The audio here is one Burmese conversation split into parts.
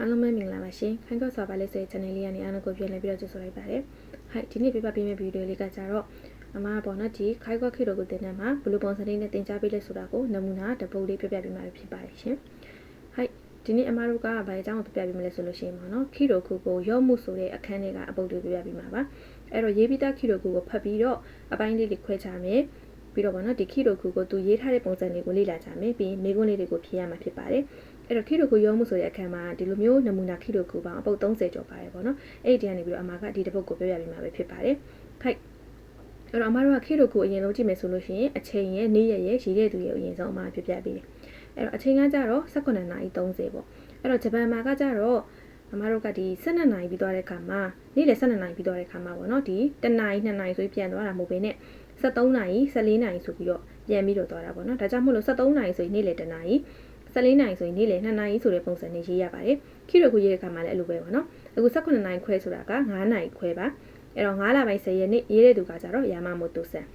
အားလုံးပဲမင်္ဂလာပါရှင်ခိုင်းကော့စွာပါလေးဆိုတဲ့ channel လေးကနေအားလုံးကိုပြန်လည်ပြီးတော့ကြိုဆိုလိုက်ပါတယ်ဟိုက်ဒီနေ့ပြပပေးမယ့်ဗီဒီယိုလေးကကြတော့အမကပေါ့နော်ဒီခိုင်းကော့ခေတ်တော်ကိုတင်တဲ့မှာဘလူးပုံစံလေးနဲ့တင် जा ပေးလဲဆိုတာကိုနမူနာတပုတ်လေးပြပြပေးမှာဖြစ်ပါတယ်ရှင်ဟိုက်ဒီနေ့အမတို့ကဘာအကြောင်းကိုပြပြပေးမလဲဆိုလို့ရှိရင်ပေါ့နော်ခီရိုခုကိုရော့မှုဆိုတဲ့အခန်းလေးကအပုတ်လေးပြပြပေးမှာပါအဲ့တော့ရေးပြီးသားခီရိုခုကိုဖတ်ပြီးတော့အပိုင်းလေးတွေခွဲခြားမယ်ပြီးတော့ဗောနော်ဒီခီရိုခုကိုသူရေးထားတဲ့ပုံစံလေးကိုလေ့လာကြမယ်ပြီးရင်မိကွန်းလေးတွေကိုဖြေရမှာဖြစ်ပါတယ် အဲ့တော့ခီရိုခုရောမှုဆိုတဲ့အခန်းမှာဒီလိုမျိုးနမူနာခီရိုခုပေါင်းအပုတ်30ကျော်ပါတယ်ပေါ့နော်အဲ့ဒီတည်းကနေပြီးတော့အမကဒီတစ်ပုတ်ကိုပြောပြပေးမှာပဲဖြစ်ပါတယ်ခိုက်အဲ့တော့အမတို့ကခီရိုခုအရင်ဆုံးကြည့်မယ်ဆိုလို့ရှိရင်အချိန်ရဲ့နေ့ရက်ရဲ့ရည်တဲ့သူရဲ့အရင်ဆုံးအမပြပြပေးတယ်အဲ့တော့အချိန်ကကြတော့18နာရီ30ပေါ့အဲ့တော့ဂျပန်မှာကကြတော့အမတို့ကဒီ12နာရီပြီးသွားတဲ့အခါမှာနေ့လယ်12နာရီပြီးသွားတဲ့အခါမှာပေါ့နော်ဒီ1နာရီ2နာရီဆိုပြီးပြန်သွားတာမဟုတ်ဘဲနဲ့73နာရီ14နာရီဆိုပြီးတော့ပြန်ပြီးတော့သွားတာပေါ့နော်ဒါကြောင့်မို့လို့73နာရီဆိုရင်နေ့လယ်1နာရီ 14နာရီဆိုရင်နေ့လယ်2နာရီဆိုတဲ့ပုံစံနဲ့ရေးရပါတယ်ခိရိုကိုရေးတဲ့အခါမှာလည်းအဲ့လိုပဲပေါ့နော်အခု18နာရီခွဲဆိုတာက9နာရီခွဲပါအဲ့တော့9လပိုင်း10ရက်နေ့ရေးတဲ့သူကကြတော့ယာမမိုတိုဆန်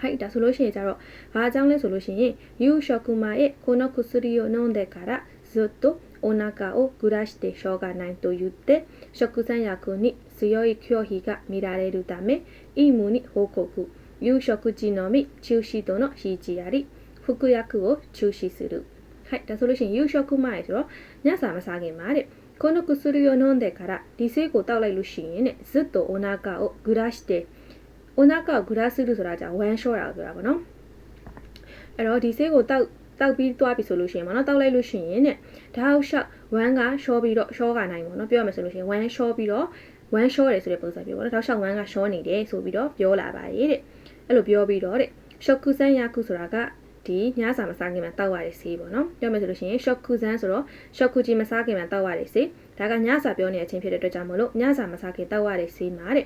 はいဒါဆိုလို့ရှိရင်ကြတော့ဘာအကြောင်းလဲဆိုလို့ရှိရင်ユーショクマへこの薬を飲んでからずっとお腹をぐらしてしょうがないと言って食産薬に強い拒否が見られるため医務に報告夕食時のみ中止との指示あり服薬を中止する はいဒါဆိုလို့ရှိရင်夕食前ဆိုတော့ညစာမစားခင်မှာတဲ့この薬を飲んでからဒီဆေးကိုတောက်လိုက်လို့ရှိရင်တဲ့ずっとお腹をぐらしてお腹をぐらするဆိုတာじゃဝမ်းလျှောတာပြောတာပေါ့နော်အဲ့တော့ဒီဆေးကိုတောက်တောက်ပြီးသွားပြီဆိုလို့ရှိရင်ပေါ့နော်တောက်လိုက်လို့ရှိရင်တဲ့ဒါဟုတ်ရှော့ဝမ်းကရှောပြီးတော့ရှောကနိုင်ပေါ့နော်ပြောရမယ်ဆိုလို့ရှိရင်ဝမ်းရှောပြီးတော့ဝမ်းရှောတယ်ဆိုတဲ့ပုံစံပြောပေါ့နော်ဒါရှော့ဝမ်းကရှောနေတယ်ဆိုပြီးတော့ပြောလာပါရဲ့တဲ့အဲ့လိုပြောပြီးတော့တဲ့ရှော့ကုဆန်ယာကုဆိုတာက ဒီညစာမစားခင်မှာတောက်ရတဲ့ဆေးပေါ့နော်ပြောမယ်ဆိုလို့ရှိရင် shock ကုဆန်ဆိုတော့ shock ကုကြီးမစားခင်မှာတောက်ရတဲ့ဆေးဒါကညစာပြောနေတဲ့အချိန်ဖြစ်တဲ့အတွက်ကြောင့်မလို့ညစာမစားခင်တောက်ရတဲ့ဆေးမှာတဲ့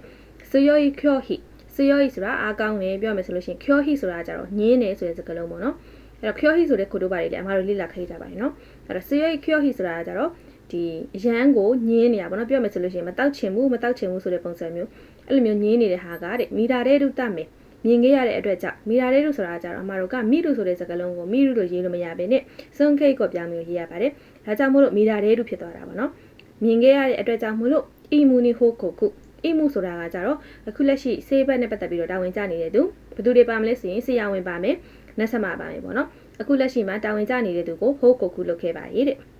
ဆွယောဤကျော်ဟိဆွယောဤဆိုတာအားကောင်းတယ်ပြောမယ်ဆိုလို့ရှိရင်ကျော်ဟိဆိုတာကြတော့ညင်းတယ်ဆိုတဲ့စကားလုံးပေါ့နော်အဲ့တော့ကျော်ဟိဆိုတဲ့ခိုတိုပါတွေလည်းအမတို့လေ့လာခဲ့ကြပါတယ်နော်အဲ့တော့ဆွယောဤကျော်ဟိဆိုတာကြတော့ဒီအရန်ကိုညင်းနေတာပေါ့နော်ပြောမယ်ဆိုလို့ရှိရင်မတောက်ချင်ဘူးမတောက်ချင်ဘူးဆိုတဲ့ပုံစံမျိုးအဲ့လိုမျိုးညင်းနေတဲ့ဟာကတဲ့မီတာတဲ့တုတတ်မယ် မြင်ခဲ့ရတဲ့အတွက်ကြောင့်မီရာလေးလို့ဆိုတာကြတော့အမတို့ကမိရုဆိုတဲ့စကားလုံးကိုမိရုလို့ရေးလို့မရဘဲနဲ့စွန်ခိတ်ကိုပြောင်းမျိုးရေးရပါတယ်။ဒါကြောင့်မို့လို့မီရာလေးလို့ဖြစ်သွားတာပါနော်။မြင်ခဲ့ရတဲ့အတွက်ကြောင့်မို့လို့အီမူနီဟိုကိုကုအီမူဆိုတာကကြတော့အခုလက်ရှိဆေးဘက်နဲ့ပတ်သက်ပြီးတော့တာဝန်ကျနေတဲ့သူဘယ်သူတွေပါမလဲဆိုရင်ဆရာဝန်ပါမယ်နတ်ဆမပါမယ်ပေါ့နော်။အခုလက်ရှိမှာတာဝန်ကျနေတဲ့သူကိုဟိုကိုကုလုပ်ခဲ့ပါရေးတဲ့။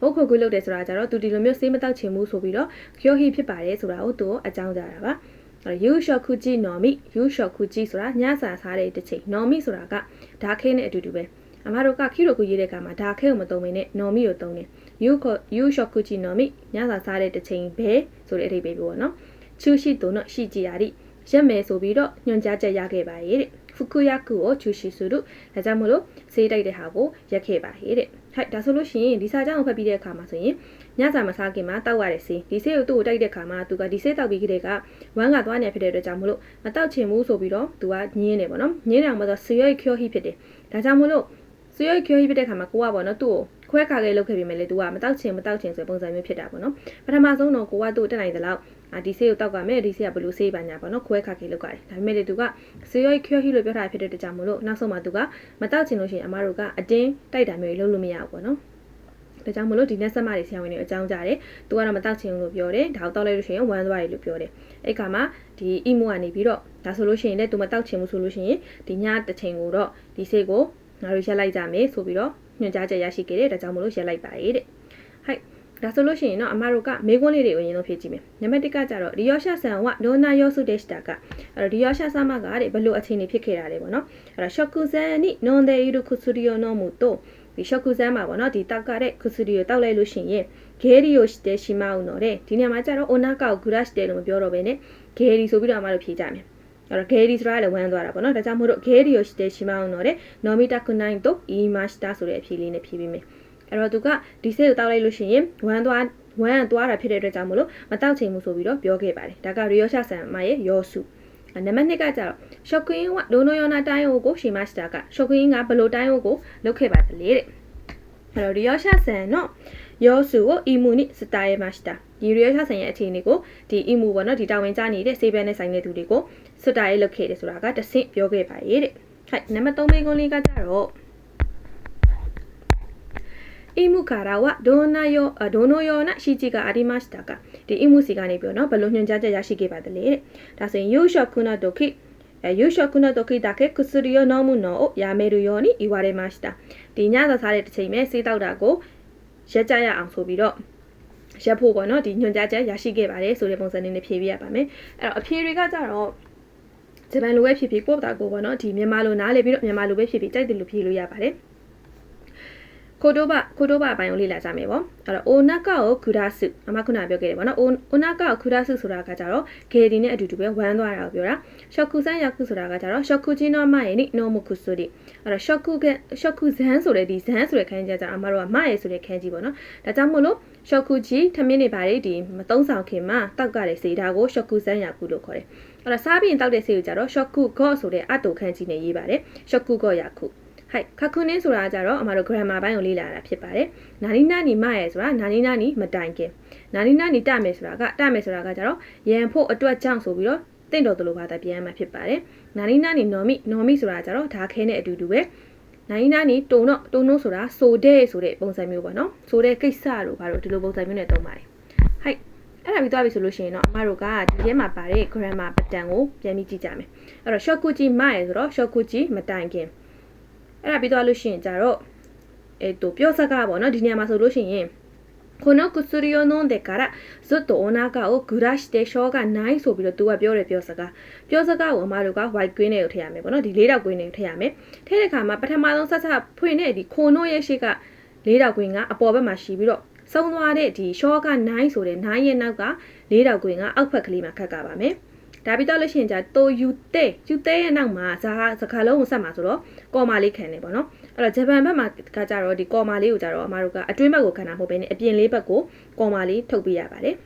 ဟုတ်ခုတ်ကူလုပ်တယ်ဆိုတာကြတော့သူဒီလိုမျိုးစေးမတောက်ချင်ဘူးဆိုပြီးတော့ကျော်ဟီဖြစ်ပါတယ်ဆိုတာကိုသူအကြောင်းကြားတာပါ ယူရှော့ခုဂျီနော်မီယူရှော့ခုဂျီဆိုတာညစာစားတဲ့တစ်ချိန်နော်မီဆိုတာကဓာခဲနဲ့အတူတူပဲအမတို့ကခီရိုကိုရေးတဲ့အခါမှာဓာခဲကိုမသုံးဘဲနဲ့နော်မီကိုသုံးတယ်ယူခယူရှော့ခုဂျီနော်မီညစာစားတဲ့တစ်ချိန်ပဲဆိုတဲ့အဓိပ္ပာယ်ပေါ့နော်ချူရှိတုံတော့ရှိကြရသည် ရက်မယ်ဆိုပြီးတော့ညွှန်ကြားချက်ရခဲ့ပါရဲ့တဲ့ဖူကူယာကူကိုချူရှိစုတို့ဒါကြောင့်မလို့ဆေးတိုက်တဲ့ဟာကိုရက်ခဲ့ပါရဲ့တဲ့ဟဲ့ဒါဆိုလို့ရှိရင်ဒီစာကြောင်းကိုဖတ်ပြီးတဲ့အခါမှာဆိုရင်ညစာမစားခင်မှာတောက်ရတဲ့ဆေးဒီဆေးကိုသူ့ကိုတိုက်တဲ့အခါမှာသူကဒီဆေးတောက်ပြီးကြတဲ့ကဝမ်းကသွားနေဖြစ်တဲ့အတွက်ကြောင့်မလို့မတောက်ချင်ဘူးဆိုပြီးတော့သူကညင်းနေပေါ့နော်ညင်းတယ်အောင်မဆိုဆွေရွက်ကျော်ဟိဖြစ်တယ်ဒါကြောင့်မလို့ဆွေရွက်ကျော်ဟိဖြစ်တဲ့အခါမှာကိုကပေါ့နော်သူ့ကိုခွဲခါခဲ့လုပ်ခဲ့ပြီမဲ့လေသူကမတောက်ချင်မတောက်ချင်ဆိုပုံစံမျိုးဖြစ်တာပေါ့နော်ပထမဆုံးတော့ကိုကသူ့တက်နိုင်သလောက်အာ ဒီဆေးကိုတောက်ကမယ်ဒီဆေးကဘလို့ဆေးပါညာပေါ့နော်ခွဲခါခဲ့လုပ်ကြတယ်ဒါပေမဲ့လေသူကဆွေရွက်ကျော်ဟိလို့ပြောထားဖြစ်တဲ့အတွက်ကြောင့်မလို့နောက်ဆုံးမှသူကမတောက်ချင်လို့ရှိရင်အမတို့ကအတင်းတိုက်တာမျိုးလုပ်လို့မရဘူးပေါ့နော်ဒါကြောင့်မလို့ဒီနက်ဆက်မတွေဆရာဝန်တွေအကြောင်းကြားတယ်။သူကတော့မတောက်ချင်ဘူးလို့ပြောတယ်။ဒါကိုတောက်လိုက်လို့ရှိရင်ဝမ်းသွားတယ်လို့ပြောတယ်။အဲ့ခါမှာဒီအီမိုကနေပြီးတော့ဒါဆိုလို့ရှိရင်လည်းသူမတောက်ချင်ဘူးဆိုလို့ရှိရင်ဒီညတစ်ချိန်ကိုတော့ဒီဆေးကိုငါတို့ရက်လိုက်ကြမယ်ဆိုပြီးတော့ညွှန်ကြားချက်ရရှိခဲ့တယ်။ဒါကြောင့်မလို့ရက်လိုက်ပါရဲ့တဲ့။ဟိုက် ဒါဆိုလို့ရှိရင်တော့အမတို့ကမေးခွန်းလေးတွေကိုအရင်ဆုံးဖြေကြည့်မယ်။နံပါတ်1ကကြတော့ဒီယောရှာဆန်ဝဒိုနာယောစုဒက်စတာကအဲ့တော့ဒီယောရှာဆာမကတဲ့ဘလို့အခြေအနေဖြစ်ခဲ့တာလဲပေါ့နော်။အဲ့တော့ရှော့ကူဇန်နိနွန်ဒေယူခုဆူရီယိုနိုမူတိုဒီရှော့ကူဇန်မှာပေါ့နော်ဒီတောက်ကတဲ့ခုဆူရီယိုတောက်လိုက်လို့ရှိရင်ဂေရီယိုရှိတဲ့ရှိမအောင်တော့တဲ့ဒီနေရာမှာကျတော့အိုနာကောက်ဂူရရှ်တဲ့လို့မပြောတော့ဘဲနဲ့ဂေရီဆိုပြီးတော့အမတို့ဖြေကြမယ်။အဲ့တော့ဂေရီဆိုတာလည်းဝမ်းသွားတာပေါ့နော်။ဒါကြောင့်မို့လို့ဂေရီယိုရှိတဲ့ရှိမအောင်တော့တဲ့နော်မီတာကုနိုင်တိုအီမာစတာဆိုတဲ့အဖြေလေးနဲ့ဖြေပေးမယ်။ အဲ့တော့သူကဒီဆေးကိုတောက်လိုက်လို့ရှိရင်ဝမ်းသွားဝမ်းသွားတာဖြစ်တဲ့အတွက်ကြောင့်မလို့မတောက်ချင်ဘူးဆိုပြီးတော့ပြောခဲ့ပါတယ်ဒါကရီယောရှာဆန်မရဲ့ယောစုနံပါတ်2ကကြတော့ရှော့ကွင်းကဒိုနိုယောနာတိုင်းအိုကိုရှီမတ်စတာကရှော့ကွင်းကဘလိုတိုင်းအိုကိုလုပ်ခဲ့ပါတယ်လေတဲ့အဲ့တော့ရီယောရှာဆန်နော်ယောစုကိုအီမူနိစတာယေမတ်စတာဒီရီယောရှာဆန်ရဲ့အခြေအနေကိုဒီအီမူပေါ့နော်ဒီတာဝန်ကျနေတဲ့စေဘဲနဲ့ဆိုင်တဲ့သူတွေကိုစတာယေလုပ်ခဲ့တယ်ဆိုတာကတဆင့်ပြောခဲ့ပါရဲ့တဲ့ဟဲ့နံပါတ်3မိကုန်းလေးကကြတော့ အိမှုကာရာဝဒိုနာယောဒိုနိုယောနာရှိကြီးကအာဒီမတ်စတာကဒီအိမှုစီကနေပြောနော်ဘလို့ညွှန်ကြားချက်ရရှိခဲ့ပါသလဲတဲ့ဒါဆိုရင်ယုရှောခုနာဒိုခိယုရှောခုနာဒိုခိဒါကေကုစရီယောနောမှုနောယာမေရူယောနိဤဝါရေမတ်စတာဒီညသာစားတဲ့တစ်ချိန်မှာစေးတောက်တာကိုရက်ကြရအောင်ဆိုပြီးတော့ရက်ဖို့ပေါ့နော်ဒီညွှန်ကြားချက်ရရှိခဲ့ပါတယ်ဆိုတဲ့ပုံစံလေးနဲ့ဖြေပြရပါမယ်အဲ့တော့အဖြေတွေကကြတော့ဂျပန်လိုပဲဖြစ်ဖြစ်ကိုယ့်ဘာသာကိုပေါ့နော်ဒီမြန်မာလိုနားလည်ပြီးတော့မြန်မာလိုပဲဖြစ်ဖြစ်ကြိုက်တယ်လို့ဖြေလို့ရပါတယ် ခိုတိုဘခိုတိုဘအပိုင်းကိုလေ့လာကြမယ်ပေါ့အဲ့တော့အိုနာကာကိုခူဒါစုအမခုနပြောခဲ့တယ်ပေါ့နော်အိုနာကာကိုခူဒါစုဆိုတာကကြတော့ဂေဒီနဲ့အတူတူပဲဝမ်းသွားတာကိုပြောတာရှော့ကူဆန်ယာကုဆိုတာကကြတော့ရှော့ကူချင်းတော့မရဲ့နိနိုမခုဆိုဒီအဲ့တော့ရှော့ကူကရှော့ကူဇန်ဆိုတဲ့ဒီဇန်ဆိုတဲ့ခန်းကြီးကကြအမတို့ကမရဲ့ဆိုတဲ့ခန်းကြီးပေါ့နော်ဒါကြောင့်မို့လို့ရှော့ကူကြီးထမင်းနေပါလေဒီမသုံးဆောင်ခင်မှာတောက်ကတဲ့စေဒါကိုရှော့ကူဆန်ယာကုလို့ခေါ်တယ်အဲ့တော့စားပြီးရင်တောက်တဲ့စေကိုကြတော့ရှော့ကူဂော့ဆိုတဲ့အတူခန်းကြီးနဲ့ရေးပါတယ်ရှော့ကူဂော့ယာကု ဟိုက်ခခုနင်းဆိုတာကြတော့အမတို့ grammar ဘိုင်းကိုလေ့လာတာဖြစ်ပါတယ်။နာနီနာနီမရဲဆိုတာနာနီနာနီမတိုင်ခင်နာနီနာနီတမယ်ဆိုတာကတမယ်ဆိုတာကကြတော့ရန်ဖို့အတွက်ကြောင့်ဆိုပြီးတော့တင့်တော်သလိုဘာသာပြန်မှဖြစ်ပါတယ်။နာနီနာနီနော်မီနော်မီဆိုတာကြတော့ဓာခဲနဲ့အတူတူပဲ။နာနီနာနီတုံတော့တုံတော့ဆိုတာဆိုတဲ့ဆိုတဲ့ပုံစံမျိုးပေါ့နော်။ဆိုတဲ့ကိစ္စလို့ဘာလို့ဒီလိုပုံစံမျိုးနဲ့သုံးပါတယ်။ဟိုက်အဲ့ဒါပြီးသွားပြီဆိုလို့ရှိရင်တော့အမတို့ကဒီထဲမှာပါတဲ့ grammar ပတန်ကိုပြန်ပြီးကြည့်ကြမယ်။အဲ့တော့ short ကူကြီးမရဲဆိုတော့ short ကူကြီးမတိုင်ခင် အဲ့ဒါပြီးသွားလို့ရှိရင်ကြတော့えっとပြောစကားပေါ့နော်ဒီနေရာမှာဆိုလို့ရှိရင်この薬を飲んでからずっとお腹をぐらしてしょうがないဆိုပြီးတော့သူကပြောတယ်ပြောစကားပြောစကားကိုအမတို့က white queen တွေကိုထည့်ရမယ်ပေါ့နော်ဒီလေးတောက် queen တွေကိုထည့်ရမယ်ထည့်တဲ့ခါမှာပထမဆုံးဆက်ဆက်ဖွင့်တဲ့ဒီခိုနိုရဲ့ရှိကလေးတောက် queen ကအပေါ်ဘက်မှာရှိပြီးတော့ဆုံးသွားတဲ့ဒီရှော့က9ဆိုတဲ့9ရဲ့နောက်ကလေးတောက် queen ကအောက်ဖက်ကလေးမှာခတ်ကပါမယ် ဒါပြီးတော့လို့ရှိရင်ကြာတိုယူတဲယူတဲရဲ့နောက်မှာဇာစကားလုံးကိုဆက်မှာဆိုတော့ကော်မာလေးခံတယ်ပေါ့နော်အဲ့တော့ဂျပန်ဘက်မှာကကြတော့ဒီကော်မာလေးကိုကြတော့အမတို့ကအတွင်းဘက်ကိုခံတာမဟုတ်ဘဲနဲ့အပြင်လေးဘက်ကိုကော်မာလေးထုတ်ပေးရပါတယ်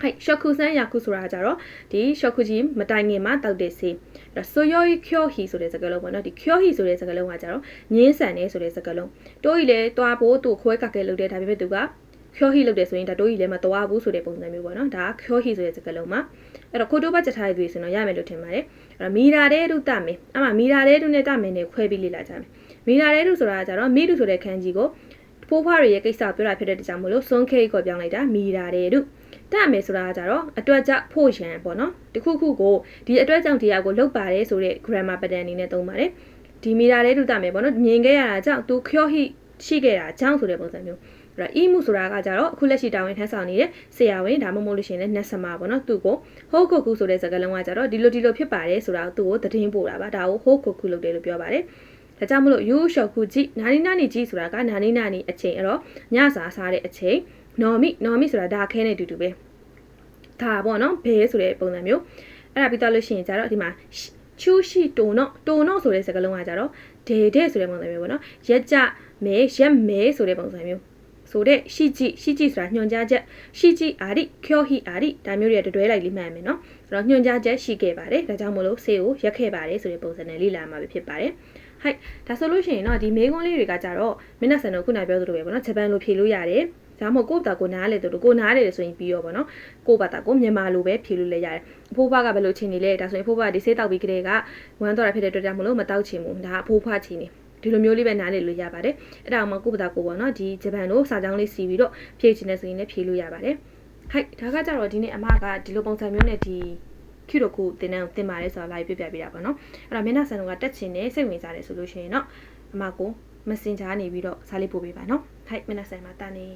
ဟဲ့ရှော့ခုဆန်ယာခုဆိုတာကြတော့ဒီရှော့ခုကြီးမတိုင်ခင်မှာတောက်တဲ့ဆေးဒါဆိုယိုချောဟီဆိုတဲ့စကားလုံးပေါ့နော်ဒီချောဟီဆိုတဲ့စကားလုံးကကြတော့ငင်းဆန်နေဆိုတဲ့စကားလုံးတိုးကြီးလဲတွားဖို့သူ့ခွဲကကဲလုပ်တဲ့ဒါပေမဲ့သူကချောဟီလုပ်တယ်ဆိုရင်ဒါတိုးကြီးလဲမတွားဘူးဆိုတဲ့ပုံစံမျိုးပေါ့နော်ဒါကချောဟီဆိုတဲ့စကားလုံးမှာ အဲ့တော့ခိုတိုဘတ်ချက်ထားရည်ဆိုရင်တော့ရမယ်လို့ထင်ပါတယ်အဲ့တော့မီရာတဲ့တုတမယ်အမှမီရာတဲ့တုနဲ့တမယ်နဲ့ခွဲပြီးလေ့လာကြမယ်မီရာတဲ့တုဆိုတာကကြတော့မီတုဆိုတဲ့ခန်းကြီးကိုဖိုးဖွားတွေရဲ့ကိစ္စပြောတာဖြစ်တဲ့တကြောင်မလို့စွန်ခိတ်ကိုပြောင်းလိုက်တာမီရာတဲ့တုတမယ်ဆိုတာကကြတော့အတွက်ကြောင့်ဖို့ရန်ပေါ့နော်တခုခုကိုဒီအတွက်ကြောင့်တရားကိုလုတ်ပါတယ်ဆိုတဲ့ grammar pattern အနေနဲ့သုံးပါတယ်ဒီမီရာတဲ့တုတမယ်ပေါ့နော်မြင်ခဲ့ရတာကြောင့်သူခ ्यो ဟိရှိခဲ့တာကြောင့်ဆိုတဲ့ပုံစံမျိုး အဲ့တော့ e မှုဆိုတာကကြတော့အခုလက်ရှိတာဝန်ထမ်းဆောင်နေတဲ့ဆရာဝန်ဒါမှမဟုတ်လို့ရှိရင်လည်းနတ်ဆမာပေါ့နော်သူ့ကိုဟိုးကိုကူဆိုတဲ့စကားလုံးကကြတော့ဒီလိုဒီလိုဖြစ်ပါတယ်ဆိုတာကိုသူ့ကိုသတင်းပို့တာပါဒါကိုဟိုးကိုကူလုပ်တယ်လို့ပြောပါတယ်ဒါကြောင့်မလို့ယူရှော့ခုကြည့်နာနီနာနီကြည့်ဆိုတာကနာနီနာနီအချိန်အဲ့တော့ညစာစားတဲ့အချိန်နော်မိနော်မိဆိုတာဒါခဲနဲ့တူတူပဲဒါပေါ့နော်ဘဲဆိုတဲ့ပုံစံမျိုးအဲ့ဒါပြီးတော့လို့ရှိရင်ကြတော့ဒီမှာချူရှိတိုနော့တိုနော့ဆိုတဲ့စကားလုံးကကြတော့ဒေတဲ့ဆိုတဲ့ပုံစံမျိုးပေါ့နော်ရက်ကြမဲရက်မဲဆိုတဲ့ပုံစံမျိုး ဆိုတဲ့ရှိကြည့်ရှိကြည့်ဆိုတာညွှန်ကြားချက်ရှိကြည့်အာရိခေါဟိအာရိဒါမျိုးတွေတွဲလိုက်လေးမှန်မယ်နော်ဆိုတော့ညွှန်ကြားချက်ရှိခဲ့ပါတယ်ဒါကြောင့်မလို့ဆေးကိုရက်ခဲ့ပါတယ်ဆိုတဲ့ပုံစံနဲ့လေ့လာမှာပဲဖြစ်ပါတယ်ဟိုက်ဒါဆိုလို့ရှိရင်တော့ဒီမေးခွန်းလေးတွေကကြတော့မင်းနဆန်တို့ခုနပြောသလိုပဲပေါ့နော်ဂျပန်လိုဖြေလို့ရတယ်ဒါမှမဟုတ်ကိုယ့်ဘာကိုနားလေတို့ကိုနားလေဆိုရင်ပြီးရောပေါ့နော်ကိုယ့်ဘာသာကိုမြန်မာလိုပဲဖြေလို့လည်းရတယ်အဖိုးဖွားကဘယ်လိုချင်းနေလဲဒါဆိုရင်အဖိုးဖွားဒီဆေးတောက်ပြီးကလေးကဝမ်းတော့တာဖြစ်တဲ့အတွက်ကြောင့်မလို့မတောက်ချင်ဘူးဒါအဖိုးဖွားချင်းနေ ဒီလိုမျိုးလေးပဲနားလည်လို့ရပါတယ်အဲ့ဒါမှကိုယ့်ဘာသာကိုပေါ့နော်ဒီဂျပန်လိုစာကြောင်းလေးစီပြီးတော့ဖြည့်ချင်တဲ့ဆိုရင်လည်းဖြည့်လို့ရပါတယ်ဟိုက်ဒါကကြတော့ဒီနေ့အမကဒီလိုပုံစံမျိုးနဲ့ဒီခိတို့ကိုတင်တန်းတင်ပါတယ်ဆိုတာလာပြပြပေးတာပေါ့နော်အဲ့တော့မျက်နှာဆန်တို့ကတက်ချင်တယ်စိတ်ဝင်စားတယ်ဆိုလို့ရှိရင်တော့အမကို messenger နေပြီးတော့စားလေးပို့ပေးပါနော်ဟိုက်မျက်နှာဆန်မှာတာနေ